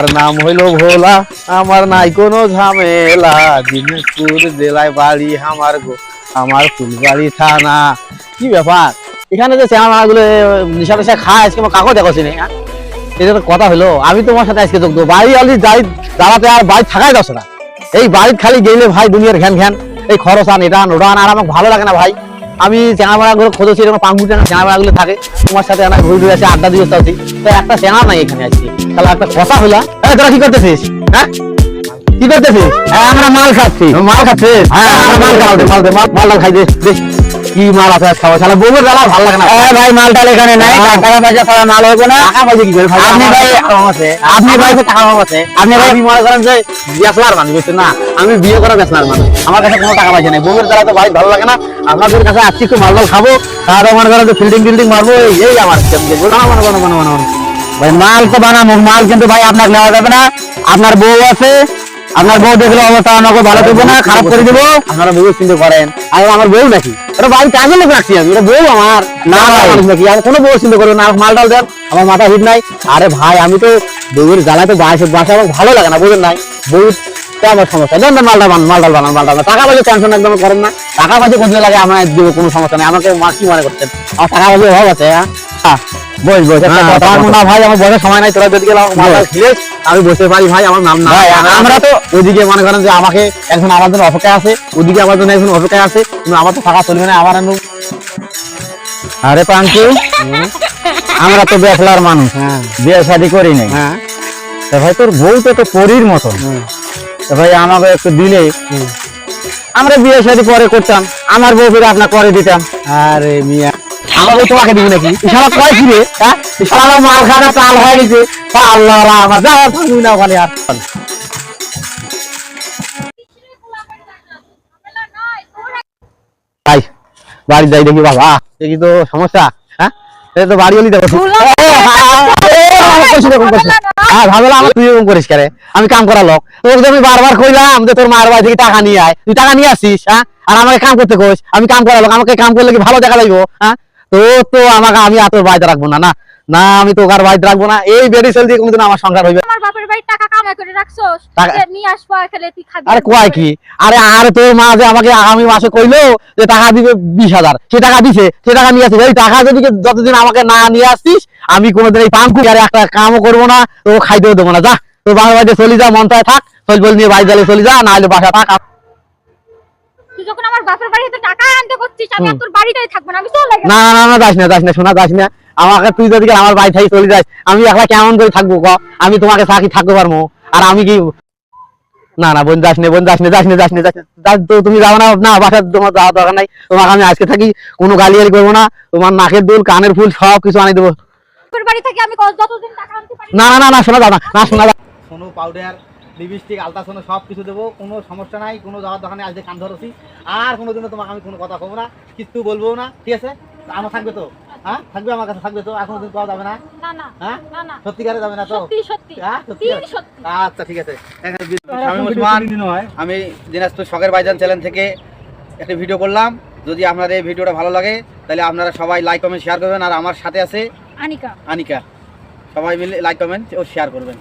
আমার নাম হইল ভোলা, আমার নাই কোনো ঝামেলা। দিনাজপুর জেলায় বাড়ি আমার গো, আমার ফুলবাড়ি থানা। কি ব্যাপার? এখানে যে শ্যামা গুলো, নিশা টিশা খায়, আজকে আমার কাকও দেখো চিনি হ্যাঁ? এটা কথা হলো আমি তোমার সাথে আজকে যোগ দেবো। বাড়ি আলি যাই, দাঁড়াতে আর বাড়ি থাকাই দশ না। এই বাড়ি খালি গেলে ভাই দুনিয়ার ঘ্যান ঘ্যান, এই খরচ আন, এটা আন, ওটা আন, আর আমার ভালো লাগে না ভাই। আমি চেঙামারা গুলো খোঁজছি এরকম পাঙ্গুটে না চেঙামারা গুলো থাকে। তোমার সাথে আমার ঘুরে ঘুরে আছে আড্ডা দিয়ে আছি। তো একটা চেঙা নাই এখানে আজকে। তাহলে একটা কথা হলো এই তোরা কি করতেছিস? হ্যাঁ? কি করতেছিস? হ্যাঁ আমরা মাল খাচ্ছি। মাল খাচ্ছিস? হ্যাঁ আমরা মাল খাওয়া মাল দে মাল মাল খাই দে। কি মাল আছে খাওয়া শালা বউয়ের জ্বালা ভালো লাগে না। ভাই মালটা এখানে নাই। টাকা পয়সা ছাড়া মাল হবে না। টাকা পয়সা কি করে ভাই আপনি ভাই আছে। আপনি ভাই টাকা কম আছে। আপনি ভাই আমি মনে করেন যে ব্যাচলার মানুষ না? আমি বিয়ে করা ব্যাচলার মানুষ। আমার কাছে কোনো টাকা পয়সা নেই। বউয়ের জ্বালা তো ভাই ভালো লাগে না। আপনাদের কাছে আজকে একটু মাল মাল খাব তারপর মনে করেন ফিল্ডিং ফিল্ডিং মারবো এই আমার ভাই মাল তো বানাবো মাল কিন্তু ভাই আপনার নেওয়া যাবে না। আপনার বউ আছে আপনার বউ দেখলে অবস্থা আমাকে ভালো দেবো না খারাপ করে দেবো। আপনারা বউ চিন্তা করেন আর আমার বউ নাকি? এটা বাড়িতে আগে লোক রাখছি আমি এটা বউ আমার না নাকি আর কোনো বউ চিন্তা করব না মাল ডাল দেন আমার মাথা হিট নাই। আরে ভাই আমি তো বউয়ের জ্বালায় তো বাসে বাসা আমার ভালো লাগে না বুঝলেন নাই। বউ আমার সমস্যা দেন মালটা বানান মালটা বানান মালটা বানান। টাকা পয়সা টেনশন একদম করেন না। টাকা পয়সা কোথায় লাগে আমার দিব কোনো সমস্যা নেই। আমাকে মা কি মনে করছেন? আমার টাকা পয়সা অভাব আছে হ্যাঁ? হ্যাঁ, বস বস। না ভাই আমার সময় নাই তোরা যদি গেলে আমি বসে পারি। ভাই আমার নাম না আমরা তো ওদিকে মনে করেন যে আমাকে একজন আমার জন্য অপেক্ষায় আছে ওদিকে আমার জন্য অপেক্ষায় আছে কিন্তু আমার তো টাকা চলবে না আমার আরে পাঙ্কু আমরা তো বেফলার মানুষ হ্যাঁ। বিয়ে শাদি করি নাই। হ্যাঁ। ভাই তোর বউ তো তো পরীর মতন। ভাই আমাকে একটু দিলে আমরা বিয়ে শাদি পরে করতাম আমার বউ ফিরে আপনার করে দিতাম। আরে মিয়া। আমাকে তোমাকে দিব নাকি? কয় কি রে হ্যাঁ ইশারা মাল খানা চাল হয়ে গেছে। আল্লাহ আমার যা তুমি না ওখানে আর। ভাই বাড়ি যাই দেখি বাবা। দেখি তো সমস্যা হ্যাঁ? তো বাড়ি হলি দেখো। ভাবলাম আমার তুই এরকম করিস কেন? আমি কাম করা লোক। তোর যে আমি বারবার কইলাম যে তোর মার বাড়ি থেকে টাকা নিয়ে আয় তুই টাকা নিয়ে আসিস হ্যাঁ? আর আমাকে কাম করতে কইস আমি কাম করা লোক আমাকে কাম করলে কি ভালো দেখা যাইবো হ্যাঁ? তো তো আমাকে আমি আর তোর বাড়িতে রাখব না না? না আমি তো কার বাড়িতে রাখব না। এই বেডি সেল দিয়ে কোনোদিন আমার সংসার হইবে আমার বাপের বাড়ি টাকা কামাই করে রাখছোস? টাকা- যে নিয়ে আসব খেলে তুই খাবি আরে কয় কি? আরে আর তোর মা যে আমাকে আগামী মাসে কইলো যে টাকা দিবে বিশ হাজার সে টাকা দিছে সে টাকা নিয়ে আসিস এই টাকা যদি যতদিন আমাকে না নিয়ে আসছিস আমি কোনোদিন এই পাঙ্কু আর একটা কামও করব না তো খাইতেও দেবো না যা। তোর বাবার বাড়িতে চলে যা মনটায় থাক চল বল নিয়ে বাড়ি জালে চলে যা না হলে বাসা থাক। যখন আমার বাপের বাড়িতে টাকা আনতে করছিস আমি আর তোর বাড়িতেই থাকব না আমি চলে না না না না যাস না যাস না শোনা যাস না। আমাকে তুই যদি আমার বাড়ি থেকে চলে যাস আমি একলা কেমন করে থাকব ক? আমি তোমাকে সাকি থাকতে পারব? আর আমি কি না না বোন যাস না বোন যাস না যাস না যাস না যাস তো তুমি যাও না না বাসা তোমার যাওয়ার দরকার নাই। তোমাকে আমি আজকে থাকি কোনো গালিয়ালি করব না। তোমার নাকের দুল কানের ফুল সব কিছু আনি দেবো। বাপের বাড়ি থেকে আমি যতদিন টাকা আনতে পারি না না না না শোনা যাও না শোনা সোনো পাউডার লিপস্টিক সব কিছু দেবো কোনো সমস্যা নাই কোনো যাওয়ার দোকানে আজকে কান ধরেছি। আর কোনো দিনও তোমাকে আমি কোনো কথা কবো না কিছু বলব না ঠিক আছে? আমার থাকবে তো হ্যাঁ? থাকবে আমার কাছে থাকবে তো এখন দিন পাওয়া যাবে না। না না হ্যাঁ? না না। সত্যিকারে যাবে না তো? হ্যাঁ আচ্ছা ঠিক আছে। আমি দিনাজপুর শখের বাইজান চ্যানেল থেকে একটা ভিডিও করলাম। যদি আপনাদের এই ভিডিওটা ভালো লাগে তাহলে আপনারা সবাই লাইক কমেন্ট শেয়ার করবেন আর আমার সাথে আছে আনিকা। আনিকা। সবাই মিলে লাইক কমেন্ট ও শেয়ার করবেন।